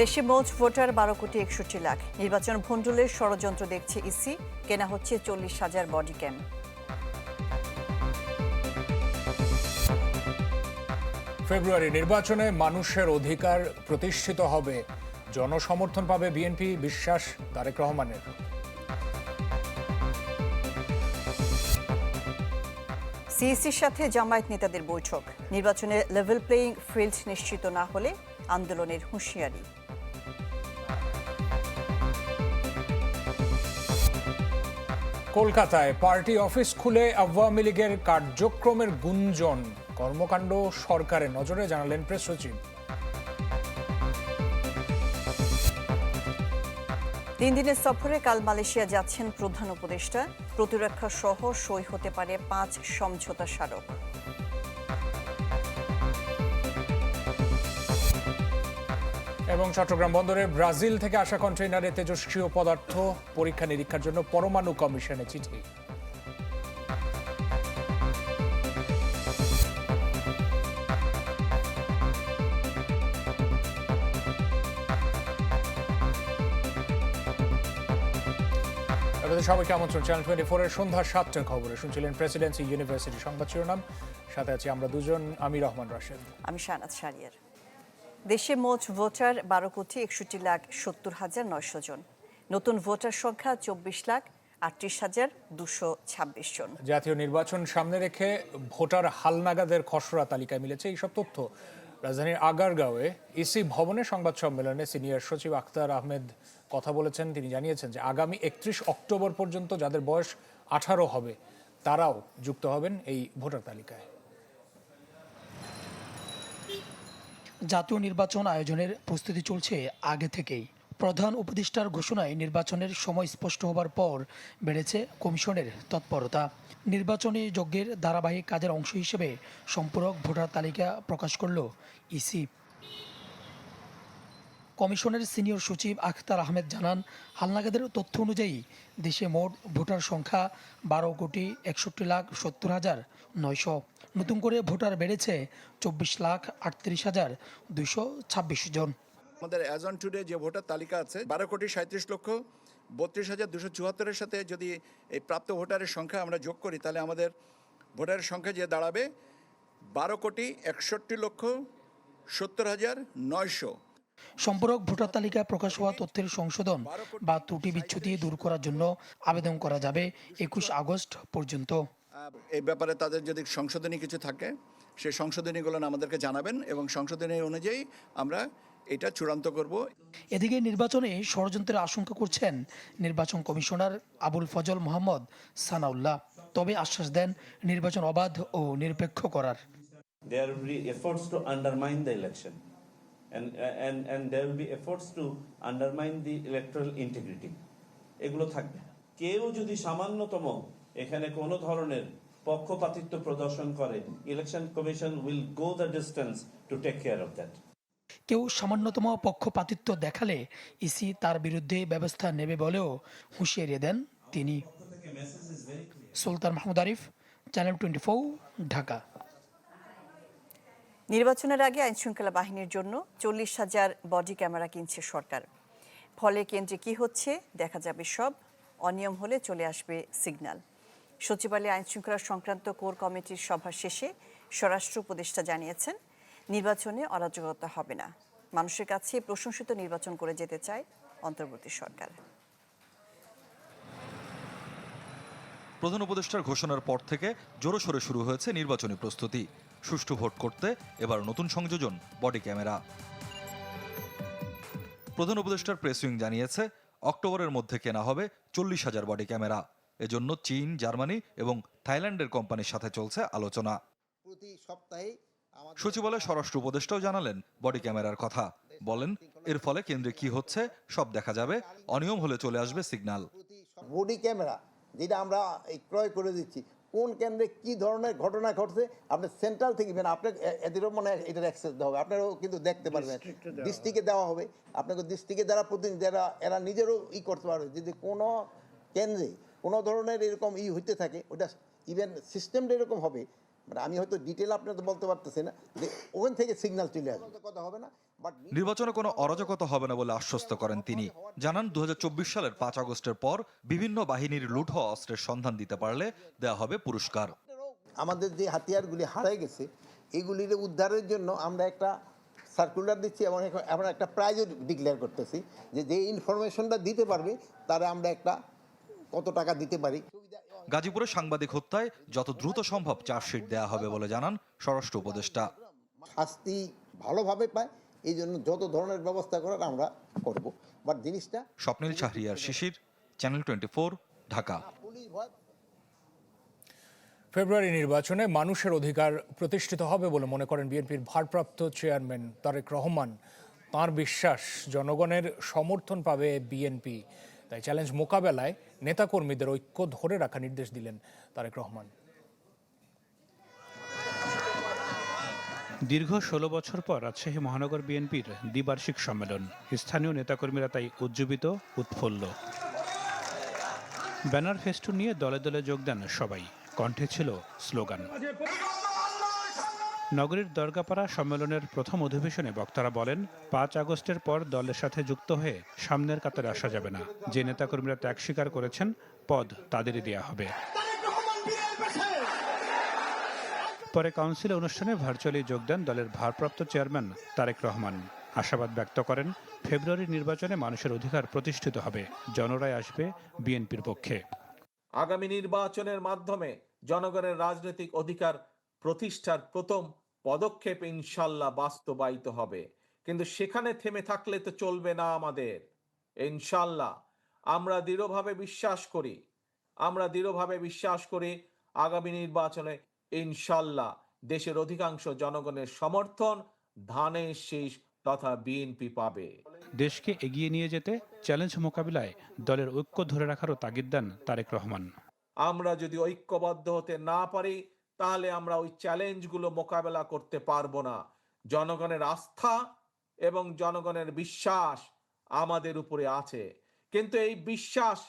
দেশে মোট ভোটার বারো কোটি একষট্টি লাখ। নির্বাচন ভণ্ডুলের ষড়যন্ত্র দেখছে ইসি। কেনা হচ্ছে চল্লিশ হাজার বডি ক্যাম। ফেব্রুয়ারি নির্বাচনে মানুষের অধিকার প্রতিষ্ঠিত হবে। জনসমর্থন পাবে বিএনপি বিশ্বাস তারেক রহমানের। সিইসির সাথে জামায়াত নেতাদের বৈঠক। নির্বাচনে লেভেল প্লেয়িং ফিল্ড নিশ্চিত না হলে আন্দোলনের হুঁশিয়ারি। কলকাতায় পার্টি অফিস খুলে আওয়ামী লীগের কার্যক্রমের গুঞ্জন। কর্মকাণ্ড সরকারের নজরে জানালেন প্রেস সচিব। তিন দিনের সফরে কাল মালয়েশিয়া যাচ্ছেন প্রধান উপদেষ্টা। প্রতিরক্ষা সহ সই হতে পারে পাঁচ সমঝোতা স্মারক। এবং চট্টগ্রাম বন্দরে ব্রাজিল থেকে আসা কন্টেইনারে তেজস্ক্রিয় পদার্থ পরীক্ষা নিরীক্ষার জন্য পরমাণু কমিশনে চিঠি। আপনাদের সবাইকে আমন্ত্রণ চ্যানেল টোয়েন্টি ফোরের সন্ধ্যা সাতটার খবরে। শুনছিলেন প্রেসিডেন্সি ইউনিভার্সিটি সংবাদ শিরোনাম। সাথে আছি আমরা দুজন, আমি রহমান রাশেদ। আমি শাহনাজ সারিয়ার দেশে মোট ভোটার বারো কোটি একষট্টি লাখ সত্তর হাজার নয়শো জন। নতুন ভোটার সংখ্যা চব্বিশ লাখ আটত্রিশ হাজার দুশো ছাব্বিশ জন। জাতীয় নির্বাচন সামনে রেখে ভোটার হালনাগাদের খসড়া তালিকায় মিলেছে এইসব তথ্য। রাজধানীর আগারগাঁওয়ে ইসি ভবনে সংবাদ সম্মেলনে সিনিয়র সচিব আখতার আহমেদ কথা বলেছেন। তিনি জানিয়েছেন যে আগামী একত্রিশ অক্টোবর পর্যন্ত যাদের বয়স আঠারো হবে, তারাও যুক্ত হবেন এই ভোটার তালিকায়। জাতীয় নির্বাচন আয়োজনের প্রস্তুতি চলছে আগে থেকেই। প্রধান উপদেষ্টার ঘোষণায় নির্বাচনের সময় স্পষ্ট হবার পর বেড়েছে কমিশনের তৎপরতা। নির্বাচনী যজ্ঞের ধারাবাহিক কাজের অংশ হিসেবে সম্পূরক ভোটার তালিকা প্রকাশ করল ইসি। কমিশনের সিনিয়র সচিব আখতার আহমেদ জানান, হালনাগাদের তথ্য অনুযায়ী দেশে মোট ভোটার সংখ্যা বারো কোটি একষট্টি লাখ সত্তর হাজার নয়শো। নতুন করে ভোটার বেড়েছে চব্বিশ লাখ আটত্রিশ হাজার দুইশো ছাব্বিশ জন। আমাদের অ্যাজ অন টুডে যে ভোটার তালিকা আছে, বারো কোটি সাঁত্রিশ লক্ষ বত্রিশ হাজার দুশো চুয়াত্তরের সাথে যদি এই প্রাপ্ত ভোটারের সংখ্যা আমরা যোগ করি, তাহলে আমাদের ভোটারের সংখ্যা যে দাঁড়াবে, বারো কোটি একষট্টি লক্ষ সত্তর হাজার নয়শো। সম্পূরক ভোটার তালিকা প্রকাশ হওয়া তথ্যের সংশোধন বা ত্রুটি বিচ্ছুতি দূর করার জন্য আবেদন করা যাবে একুশ আগস্ট পর্যন্ত। এই ব্যাপারে তাদের যদি সংশোধনী কিছু থাকে সেই সংশোধনীগুলো আমাদেরকে জানাবেন এবং সংশোধনী অনুযায়ী আমরা এটা চূড়ান্ত করব। এদিকে নির্বাচনে ষড়যন্ত্রের আশঙ্কা করছেন নির্বাচন কমিশনার আবুল ফজল মোহাম্মদ সানাউল্লাহ। তবে আশ্বাস দেন নির্বাচন অবাধ ও নিরপেক্ষ করার। There will be efforts to undermine the election. And and and there will be efforts to undermine the electoral integrity. এগুলো থাকবে। কেউ যদি সামান্যতম এখানে কোনো ধরনের পক্ষপাতিত্ব প্রদর্শন করে election commission will go the distance to take care of that কেউ সামান্যতম পক্ষপাতিত্ব দেখালে ইসি তার বিরুদ্ধে ব্যবস্থা নেবে বলেও হুঁশিয়ারি দেন তিনি। সুলতান মাহমুদ আরিফ চ্যানেল টোয়েন্টি ঢাকা নির্বাচনের আগে আইনশৃঙ্খলা বাহিনীর জন্য চল্লিশ হাজার বডি ক্যামেরা কিনছে সরকার। ফলে কেন্দ্রে কি হচ্ছে দেখা যাবে সব, অনিয়ম হলে চলে আসবে সিগন্যাল। সচিবালয়ে আইনশৃঙ্খলা সংক্রান্ত কোর কমিটির সভা শেষে স্বরাষ্ট্র উপদেষ্টা জানিয়েছেন, নির্বাচনে অরাজকতা হবে না। মানুষের কাছে প্রশংসিত নির্বাচন করে যেতে চায় অন্তর্বর্তী সরকার। প্রধান উপদেষ্টার ঘোষণার পর থেকে জোরসোরে শুরু হয়েছে নির্বাচনী প্রস্তুতি। সুষ্ঠু ভোট করতে এবার নতুন সংযোজন বডি ক্যামেরা। প্রধান উপদেষ্টার প্রেস উইং জানিয়েছে অক্টোবরের মধ্যে কেনা হবে চল্লিশ হাজার বডি ক্যামেরা। এজন্য চীন জার্মানি এবং থাইল্যান্ডের কোম্পানির সাথে চলছে আলোচনা। প্রতি সপ্তাহে সচিবালয় স্বরাষ্ট্র উপদেষ্টাও জানালেন বডি ক্যামেরার কথা। বলেন এর ফলে কেন্দ্রে কি হচ্ছে সব দেখা যাবে অনিয়ম হলে চলে আসবে সিগন্যাল। বডি ক্যামেরা যেটা আমরা ক্রয় করে দিচ্ছি কোন কেন্দ্রে কি ধরনের ঘটনা ঘটছে আপনি সেন্ট্রাল থেকে মানে আপনার এদেরও মনে হয় এটার অ্যাক্সেস দেওয়া হবে। আপনারাও কিন্তু দেখতে পারবেন। ডিস্ট্রিক্টে দেওয়া হবে। আপনাকে ডিস্ট্রিক্টে যারা প্রতিনিধি যারা এরা নিজেরও ই করতে পারবে। যদি কোনো কেন্দ্রে কোনো ধরনের এরকম ই হইতে থাকে ওটা ইভেন সিস্টেমটা এরকম হবে মানে আমি হয়তো ডিটেল আপনাকে বলতে পারতেছি না যে ওখান থেকে সিগন্যাল চলে আসবে। কথা হবে না বাট নির্বাচনে কোনো অরাজকতা হবে না বলে আশ্বস্ত করেন তিনি। জানান দু হাজার চব্বিশ সালের পাঁচ আগস্টের পর বিভিন্ন বাহিনীর লুট হওয়া অস্ত্রের সন্ধান দিতে পারলে দেওয়া হবে পুরস্কার। আমাদের যে হাতিয়ারগুলি হারাই গেছে এগুলির উদ্ধারের জন্য আমরা একটা সার্কুলার দিচ্ছি এবং এখন- আমরা একটা প্রাইজও ডিক্লেয়ার করতেছি যে যে ইনফরমেশনটা দিতে পারবে তারা আমরা একটা কত টাকা দিতে পারি? গাজীপুরে সাংবাদিক হত্যায় যত দ্রুত সম্ভব চার্জশিট দেওয়া হবে বলে জানান স্বরাষ্ট্র উপদেষ্টা। শাস্তি ভালোভাবে পায় এই জন্য যত ধরনের ব্যবস্থা করার আমরা করব। বাট জিনিসটা Swapnil Shahriar Shishir channel twenty Dhaka. February নির্বাচনে মানুষের অধিকার প্রতিষ্ঠিত হবে বলে মনে করেন বিএনপির ভারপ্রাপ্ত চেয়ারম্যান তারেক রহমান। তার বিশ্বাস জনগণের সমর্থন পাবে বিএনপি। তাই চ্যালেঞ্জ মোকাবেলায় নেতাকর্মীদের ঐক্য ধরে রাখা নির্দেশ দিলেন তারেক রহমান। দীর্ঘ ষোলো বছর পর রাজশাহী মহানগর বিএনপির দ্বিবার্ষিক সম্মেলন। স্থানীয় নেতাকর্মীরা তাই উজ্জীবিত, উৎফুল্ল। ব্যানার ফেস্টুন নিয়ে দলে দলে যোগ দেন সবাই। কণ্ঠে ছিল স্লোগান। নগরীর দরগাপাড়া সম্মেলনের প্রথম অধিবেশনে বক্তারা বলেন, পাঁচ আগস্টের পর দলের সাথে যুক্ত হয়ে সামনের কাতারে আসা যাবে না। যে নেতাকর্মীরা ত্যাগ স্বীকার করেছেন, পদ তাদেরই দেয়া হবে। পরে কাউন্সিল অনুষ্ঠানে ভার্চুয়ালি যোগ দেন দলের ভারপ্রাপ্ত চেয়ারম্যান তারেক রহমান। আশাবাদ ব্যক্ত করেন ফেব্রুয়ারির নির্বাচনে মানুষের অধিকার প্রতিষ্ঠিত হবে, জনরায় আসবে বিএনপির পক্ষে। আগামী নির্বাচনের মাধ্যমে জনগণের রাজনৈতিক অধিকার প্রতিষ্ঠার প্রথম পদক্ষেপ ইনশাল্লাহ বাস্তবায়িত হবে। কিন্তু সেখানে থেমে থাকলে তো চলবে না আমাদের। ইনশাল্লাহ আমরা দৃঢ়ভাবে বিশ্বাস করি। আমরা দৃঢ়ভাবে বিশ্বাস করি আগামী নির্বাচনে ইনশাল্লাহ দেশের অধিকাংশ জনগণের সমর্থন ধানের শীষ তথা বিএনপি পাবে। দেশকে এগিয়ে নিয়ে যেতে চ্যালেঞ্জ মোকাবিলায় দলের ঐক্য ধরে রাখারও তাগিদ দেন তারেক রহমান। আমরা যদি ঐক্যবদ্ধ হতে না পারি তাহলে আমরা ওই চ্যালেঞ্জগুলো মোকাবেলা করতে পারব না। জনগণের আস্থা এবং জনগণের বিশ্বাস আমাদের উপরে আছে। কিন্তু এই বিশ্বাস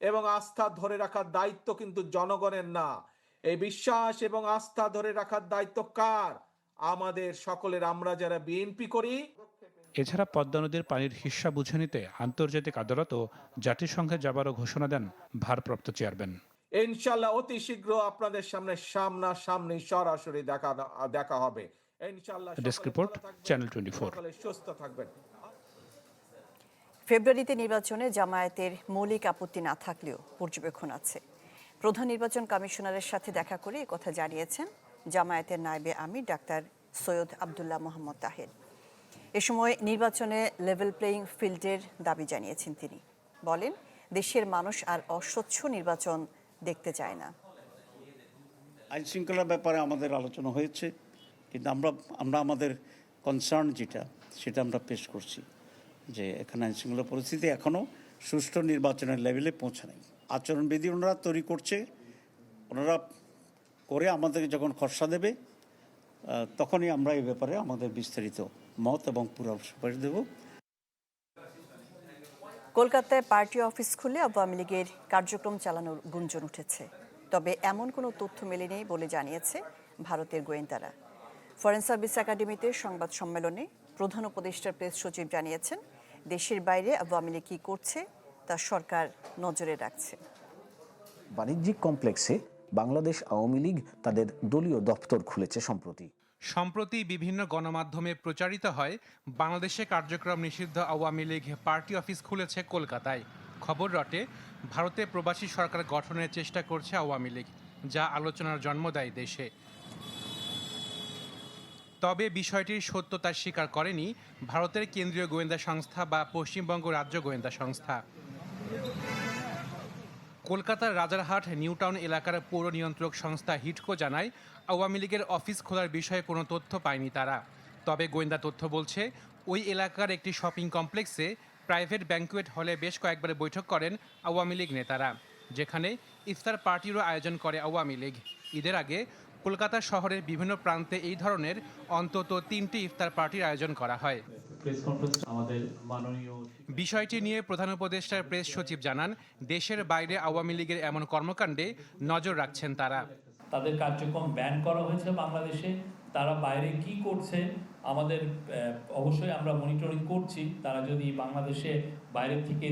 এবং আস্থা ধরে রাখার দায়িত্ব কিন্তু জনগণের না। এই বিশ্বাস এবং আস্থা ধরে রাখার দায়িত্ব কার? আমাদের সকলের, আমরা যারা বিএনপি করি। এছাড়া পদ্মা নদীর পানির হিস্সা বুঝে নিতে আন্তর্জাতিক আদালত ও জাতিসংঘে যাবারও ঘোষণা দেন ভারপ্রাপ্ত চেয়ারম্যান। ইনশাল্লাহ অতি শীঘ্র আপনাদের সামনে সামনা সামনে সরাসরি দেখা দেখা হবে। ইনশাল্লাহ ডেস্ক রিপোর্ট, চ্যানেল 24 সুস্থ থাকবেন। ফেব্রুয়ারিতে নির্বাচনে জামায়াতের মৌলিক আপত্তি না থাকলেও পর্যবেক্ষণ আছে। প্রধান নির্বাচন কমিশনারের সাথে দেখা করে কথা জানিয়েছেন জামায়াতের নায়েবে আমির ডাক্তার সৈয়দ আবদুল্লাহ মোহাম্মদ তাহের। এ সময় নির্বাচনে লেভেল প্লেয়িং ফিল্ডের দাবি জানিয়েছেন তিনি। বলেন দেশের মানুষ আর অস্বচ্ছ নির্বাচন দেখতে চায় না। আইন শৃঙ্খলার ব্যাপারে আমাদের আলোচনা হয়েছে, কিন্তু আমরা আমরা আমাদের কনসার্ন যেটা, সেটা আমরা পেশ করছি যে এখানে আইন শৃঙ্খলা পরিস্থিতি এখনও সুষ্ঠু নির্বাচনের লেভেলে পৌঁছে পৌঁছায়নি। আচরণবিধি ওনারা তৈরি করছে, ওনারা করে আমাদেরকে যখন খসড়া দেবে তখনই আমরা এই ব্যাপারে আমাদের বিস্তারিত মত এবং পুরো সুপারিশ দেবো। কলকাতায় পার্টি অফিস খুলে আওয়ামী লীগের কার্যক্রম চালানোর গুঞ্জন উঠেছে। তবে এমন কোনো তথ্য মেলেনি বলে জানিয়েছে ভারতের গোয়েন্দারা। ফরেন সার্ভিস একাডেমিতে সংবাদ সম্মেলনে প্রধান উপদেষ্টার প্রেস সচিব জানিয়েছেন, দেশের বাইরে আওয়ামী লীগ কী করছে তা সরকার নজরে রাখছে। বাণিজ্যিক কমপ্লেক্সে বাংলাদেশ আওয়ামী লীগ তাদের দলীয় দপ্তর খুলেছে সম্প্রতি। সম্প্রতি বিভিন্ন গণমাধ্যমে প্রচারিত হয়, বাংলাদেশে কার্যক্রম নিষিদ্ধ আওয়ামী লীগ পার্টি অফিস খুলেছে কলকাতায়। খবর রটে, ভারতে প্রবাসী সরকার গঠনের চেষ্টা করছে আওয়ামী লীগ, যা আলোচনার জন্ম দেয় দেশে। তবে বিষয়টির সত্যতা স্বীকার করেনি ভারতের কেন্দ্রীয় গোয়েন্দা সংস্থা বা পশ্চিমবঙ্গ রাজ্য গোয়েন্দা সংস্থা। কলকাতার রাজারহাট, নিউটাউন এলাকার পৌর নিয়ন্ত্রক সংস্থা হিটকো জানায়, আওয়ামী লীগের অফিস খোলার বিষয়ে কোনো তথ্য পায়নি তারা। তবে গোয়েন্দা তথ্য বলছে, ওই এলাকার একটি শপিং কমপ্লেক্সে প্রাইভেট ব্যাঙ্কুয়েট হলে বেশ কয়েকবার বৈঠক করেন আওয়ামী লীগ নেতারা, যেখানে ইফতার পার্টিরও আয়োজন করে আওয়ামী লীগ। ঈদের আগে কলকাতা শহরের বিভিন্ন প্রান্তে এই ধরনের অন্তত তিনটি ইফতার পার্টির আয়োজন করা হয়। বিষয়টি নিয়ে প্রধান উপদেষ্টার প্রেস সচিব জানান দেশের বাইরে আওয়ামী লীগের এমন কর্মকাণ্ডে নজর রাখছেন তারা। তাদের কার্যক্রম ব্যান করা হয়েছে বাংলাদেশে তারা বাইরে কি করছে আমাদের আহ, অবশ্যই আমরা মনিটরিং করছি। তারা যদি বাংলাদেশে বাইরে থেকে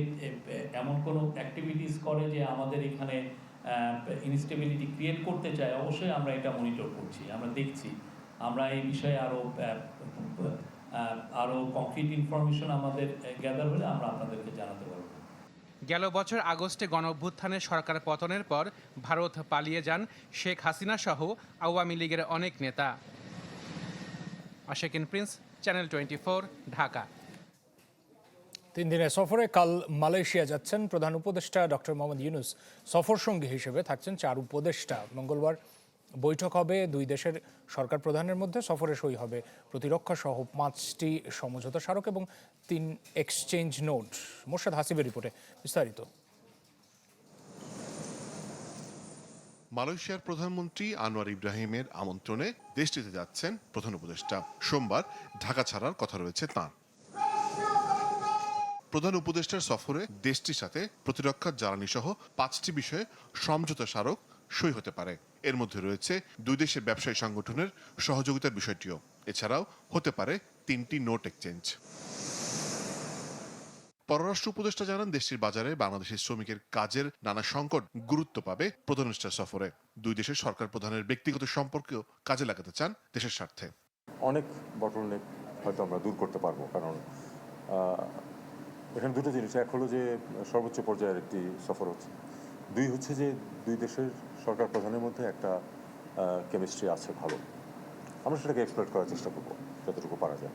এমন কোনো অ্যাক্টিভিটিস করে যে আমাদের এখানে ইনস্টেবিলিটি ক্রিয়েট করতে চায় অবশ্যই আমরা এটা মনিটর করছি আমরা দেখছি। আমরা এই বিষয়ে আরও আরও কংক্রিট ইনফরমেশন আমাদের গ্যাদার হলে আমরা আপনাদেরকে জানাতে পারব। গেল বছর আগস্টে গণ অভ্যুত্থানে সরকার পতনের পর ভারত পালিয়ে যান শেখ হাসিনা সহ আওয়ামী লীগের অনেক নেতা। Ashekin Prince channel twenty Dhaka. তিন দিনের সফরে কাল মালয়েশিয়া যাচ্ছেন প্রধান উপদেষ্টা ডক্টর মোহাম্মদ ইউনুস। সফর সঙ্গী হিসেবে থাকছেন চার উপদেষ্টা। মঙ্গলবার বৈঠক হবে, দুই দেশের সরকার প্রধানের মধ্যে সফরে সই হবে। প্রতিরক্ষা সহ পাঁচটি সমঝোতা স্মারক এবং তিন এক্সচেঞ্জ নোট। মোর্শাদ হাসিবের রিপোর্টে বিস্তারিত। মালয়েশিয়ার প্রধানমন্ত্রী আনোয়ার ইব্রাহিমের আমন্ত্রণে দেশটিতে যাচ্ছেন প্রধান উপদেষ্টা। সোমবার ঢাকা ছাড়ার কথা রয়েছে তাঁর। প্রধান উপদেষ্টার সফরে দেশটির সাথে প্রতিরক্ষা জ্বালানি সহ পাঁচটি বিষয়ে সমঝোতা স্মারক সই হতে পারে। এর মধ্যে রয়েছে দুই দেশের ব্যবসায়ী সংগঠনের সহযোগিতার বিষয়টিও। এছাড়াও হতে পারে তিনটি নোট এক্সচেঞ্জ। পররাষ্ট্র উপদেষ্টা জানান, দেশটির বাজারে বাংলাদেশের শ্রমিকের কাজের নানা সংকট গুরুত্ব পাবে প্রধান উপদেষ্টার সফরে। দুই দেশের সরকার প্রধানের ব্যক্তিগত সম্পর্কেও কাজে লাগাতে চান দেশের স্বার্থে। অনেক বটলনেক হয়তো আমরা দূর করতে পারব, কারণ এখানে দুটো জিনিস। এক হলো যে সর্বোচ্চ পর্যায়ের একটি সফর হচ্ছে। দুই হচ্ছে যে দুই দেশের সরকার প্রধানের মধ্যে একটা কেমিস্ট্রি আছে ভালো। আমরা সেটাকে এক্সপ্লোর করার চেষ্টা করব যতটুকু পারা যায়।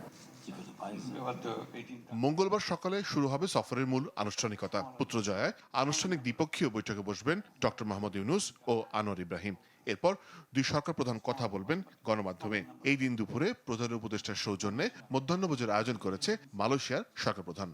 মঙ্গলবার সকালে শুরু হবে সফরের মূল আনুষ্ঠানিকতা। পুত্রজয়ায় আনুষ্ঠানিক দ্বিপক্ষীয় বৈঠকে বসবেন ডক্টর মোহাম্মদ ইউনুস ও আনোয়ার ইব্রাহিম। এরপর দুই সরকার প্রধান কথা বলবেন গণমাধ্যমে। এই দিন দুপুরে প্রধান উপদেষ্টার সৌজন্যে মধ্যাহ্নভোজের আয়োজন করেছে মালয়েশিয়ার সরকার প্রধান।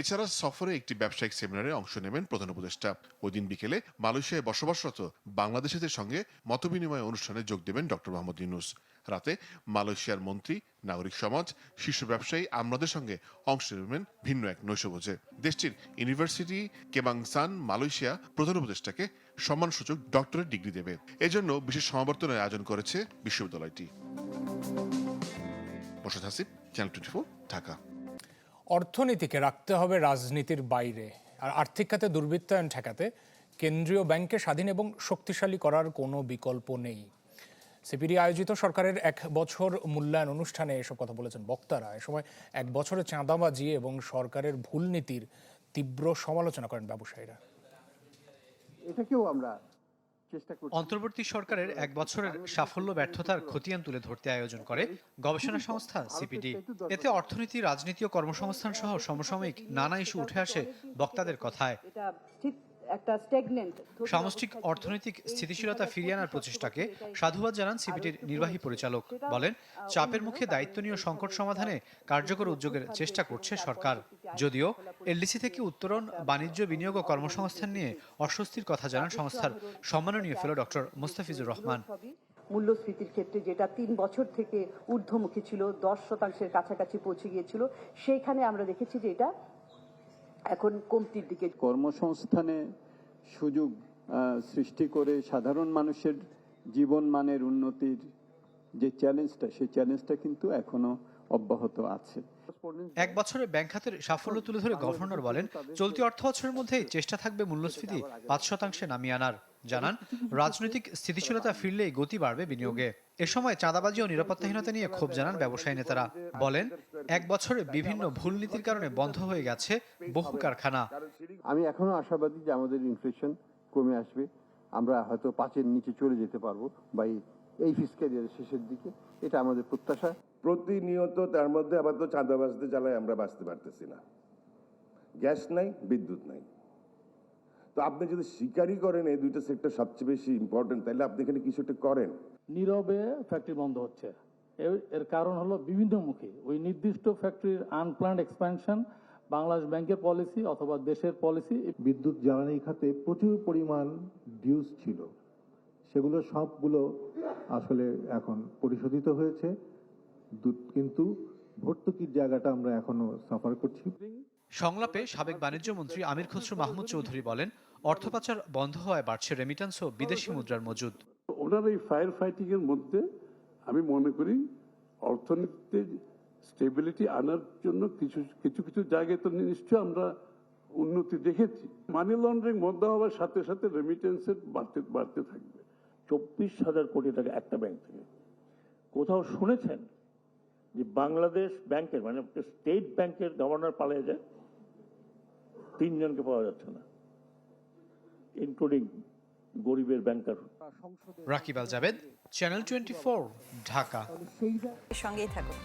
এছাড়া সফরে একটি ব্যবসায়িক সেমিনারে অংশ নেবেন প্রধান উপদেষ্টা। ওই দিন বিকেলে মালয়েশিয়ায় বসবাসরত বাংলাদেশিদের সঙ্গে মতবিনিময় অনুষ্ঠানে যোগ দেবেন ডক্টর মোহাম্মদ ইউনুস। রাতে মালয়েশিয়ার মন্ত্রী, নাগরিক সমাজ, শীর্ষ ব্যবসায়ী আমরাদের সঙ্গে অংশ নেবেন ভিন্ন এক নৈশভোজে। দেশটির ইউনিভার্সিটি কেবাংসান মালয়েশিয়া প্রধান উপদেষ্টাকে সম্মানসূচক ডক্টরেট ডিগ্রি দেবে। এজন্য বিশেষ সমাবর্তনের আয়োজন করেছে বিশ্ববিদ্যালয়টি। Channel twenty Dhaka. অর্থনীতিকে রাখতে হবে রাজনীতির বাইরে। আর আর্থিক খাতে দুর্বৃত্তায়ন ঠেকাতে কেন্দ্রীয় ব্যাংককে স্বাধীন এবং শক্তিশালী করার কোনো বিকল্প নেই। সিপিডি আয়োজিত সরকারের এক বছর মূল্যায়ন অনুষ্ঠানে এসব কথা বলেছেন বক্তারা। এ সময় এক বছরে চাঁদাবাজি এবং সরকারের ভুল নীতির তীব্র সমালোচনা করেন ব্যবসায়ীরা। এটাকেও আমরা অন্তর্বর্তী সরকারের এক বছরের সাফল্য ব্যর্থতার খতিয়ান তুলে ধরতে আয়োজন করে গবেষণা সংস্থা সিপিডি। এতে অর্থনীতি রাজনীতি ও কর্মসংস্থান সহ সমসাময়িক নানা ইস্যু উঠে আসে বক্তাদের কথায়। সামষ্টিক অর্থনৈতিক স্থিতিশীলতা ফিরিয়ে আনার প্রচেষ্টাকে সাধুবাদ জানান সিপিটির নির্বাহী পরিচালক বলেন চাপের মুখে দায়িত্ব নিয়ে সংকট সমাধানে কার্যকর উদ্যোগের চেষ্টা করছে সরকার। যদিও এলডিসি থেকে উত্তরণ বাণিজ্য বিনিয়োগ ও কর্মসংস্থান নিয়ে অস্বস্তির কথা জানান সংস্থার সম্মাননীয় ফেলো ডক্টর মোস্তাফিজুর রহমান। মূল্যস্ফীতির ক্ষেত্রে যেটা তিন বছর থেকে ঊর্ধ্বমুখী ছিল দশ শতাংশের কাছাকাছি পৌঁছে গিয়েছিল সেইখানে আমরা দেখেছি যে এটা এখন কমতির দিকে কর্মসংস্থানে সুযোগ সৃষ্টি করে সাধারণ মানুষের জীবন মানের উন্নতির যে চ্যালেঞ্জটা সেই চ্যালেঞ্জটা কিন্তু এখনও অব্যাহত আছে। এক বছরে ব্যাংক খাতের সাফল্য তুলে ধরে গভর্নর বলেন, চলতি অর্থ বছরের মধ্যেই চেষ্টা থাকবে মূল্যস্ফীতি, পাঁচ শতাংশে নামিয়ে আনার। জানান, রাজনৈতিক স্থিতিশীলতা ফিরলেই গতি বাড়বে বিনিয়োগে। এ সময় চাঁদাবাজি ও নিরাপত্তাহীনতা নিয়ে ক্ষোভ জানান ব্যবসায়ী নেতারা। বলেন, এক বছরে বিভিন্ন ভুল নীতির কারণে বন্ধ হয়ে গেছে বহু কারখানা। আমি এখনও আশাবাদী যে আমাদের ইনফ্লেশন কমে আসবে। আমরা হয়তো পাঁচের নিচে চলে যেতে পারব বা এই- ফিসক্যাল ইয়ারের শেষের দিকে। এটা আমাদের প্রত্যাশা। প্রতিনিয়ত তার মধ্যে আবার তো চাঁদা বাঁচতে জ্বালায় আমরা বাঁচতে পারতেছি না। গ্যাস নাই বিদ্যুৎ নাই। তো আপনি যদি স্বীকারই করেন এই দুইটা সেক্টর সবচেয়ে বেশি ইম্পর্টেন্ট তাহলে আপনি এখানে কিছু একটা করেন। নীরবে ফ্যাক্টরি বন্ধ হচ্ছে। এর- এর কারণ হলো বিভিন্ন মুখে ওই নির্দিষ্ট ফ্যাক্টরির আনপ্ল্যান্ড এক্সপ্যানশন বাংলাদেশ ব্যাংকের পলিসি অথবা দেশের পলিসি বিদ্যুৎ জ্বালানি খাতে প্রচুর পরিমাণ ডিউস ছিল। সেগুলো সবগুলো আসলে এখন পরিশোধিত হয়েছে। কিন্তু ভর্তুকির জায়গাটা আমরা এখনও সাফার করছি। সংলাপে সাবেক বাণিজ্য মন্ত্রী আমির খসরু মাহমুদ চৌধুরী বলেন অর্থ পাচার বন্ধ হওয়ায় বাড়ছে রেমিটেন্স ও বিদেশি মুদ্রার মজুদ। ওনার এই ফায়ার ফাইটিং এর মধ্যে আমি মনে করি অর্থনীতিতে স্টেবিলিটি আনার জন্য কিছু কিছু কিছু জায়গায় তো নিশ্চয় আমরা উন্নতি দেখেছি। মানি লন্ডারিং বন্ধ হওয়ার সাথে সাথে রেমিটেন্সের বাড়তে বাড়তে থাকবে। চব্বিশ হাজার কোটি টাকা একটা ব্যাংক থেকে। কোথাও শুনেছেন? যে বাংলাদেশ ব্যাংকের মানে স্টেট ব্যাংকের গভর্নর পালিয়ে যায় তিনজনকে পাওয়া যাচ্ছে না ইনক্লুডিং গরিবের banker Rakib Al Jabed channel twenty four Dhaka. সঙ্গেই থাকুন।